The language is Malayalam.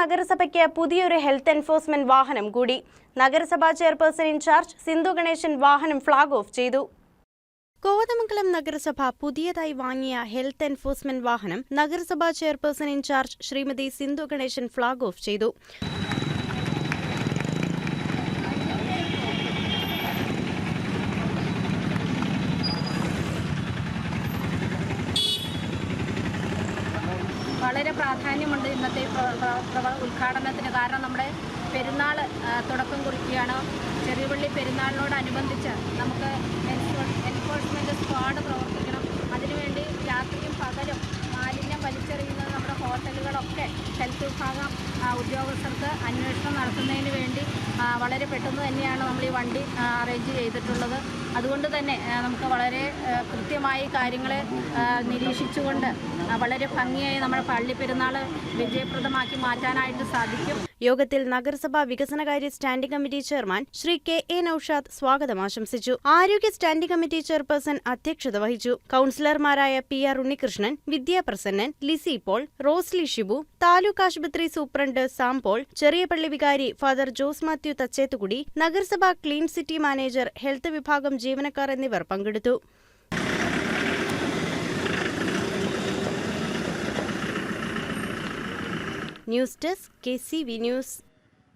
നഗരസഭയ്ക്ക് പുതിയൊരു ഹെൽത്ത് എൻഫോഴ്സ്മെന്റ് വാഹനം കൂടി. നഗരസഭാ ചെയർപേഴ്സൺ ഇൻചാർജ് സിന്ധു ഗണേശൻ വാഹനം ഫ്ളാഗ് ഓഫ് ചെയ്തു. കോതമംഗലം നഗരസഭ പുതിയതായി വാങ്ങിയ ഹെൽത്ത് എൻഫോഴ്സ്മെന്റ് വാഹനം നഗരസഭാ chairperson in charge Shrimati Sindhu Ganesan flag off ചെയ്തു. വളരെ പ്രാധാന്യമുണ്ട് ഇന്നത്തെ ഉദ്ഘാടനത്തിന്. കാരണം നമ്മുടെ പെരുന്നാൾ തുടക്കം കുറിക്കുകയാണ്. ചെറിയപള്ളി പെരുന്നാളിനോടനുബന്ധിച്ച് നമുക്ക് ഹെൽത്ത് വിഭാഗം ഉദ്യോഗസ്ഥർക്ക് അന്വേഷണം നടത്തുന്നതിന് വേണ്ടി വളരെ പെട്ടെന്ന് തന്നെയാണ് നമ്മൾ ഈ വണ്ടി അറേഞ്ച് ചെയ്തിട്ടുള്ളത്. അതുകൊണ്ട് തന്നെ നമുക്ക് വളരെ കൃത്യമായി കാര്യങ്ങളെ നിരീക്ഷിച്ചുകൊണ്ട് വളരെ ഭംഗിയായി നമ്മുടെ പള്ളി പെരുന്നാൾ വിജയപ്രദമാക്കി മാറ്റാനായിട്ട് സാധിക്കും. യോഗത്തിൽ നഗരസഭാ വികസനകാര്യ standing committee chairman Shri K A Naushad സ്വാഗതം ആശംസിച്ചു. ആരോഗ്യ സ്റ്റാൻഡിംഗ് കമ്മിറ്റി ചെയർപേഴ്സൺ അധ്യക്ഷത വഹിച്ചു. കൌൺസിലർമാരായ പി ആർ ഉണ്ണികൃഷ്ണൻ വിദ്യാപ്രസന്നൻ ലിസി പോൾ റോസ്ലി ഷിബു താലൂക്ക് ആശുപത്രി സൂപ്രണ്ട് സാം പോൾ ചെറിയപള്ളി വികാരി ഫാദർ ജോസ് മാത്യു തച്ചേത്തുകുടി നഗരസഭാ ക്ലീൻ സിറ്റി മാനേജർ ഹെൽത്ത് വിഭാഗം ജീവനക്കാർ എന്നിവർ പങ്കെടുത്തു. News desk K C V news.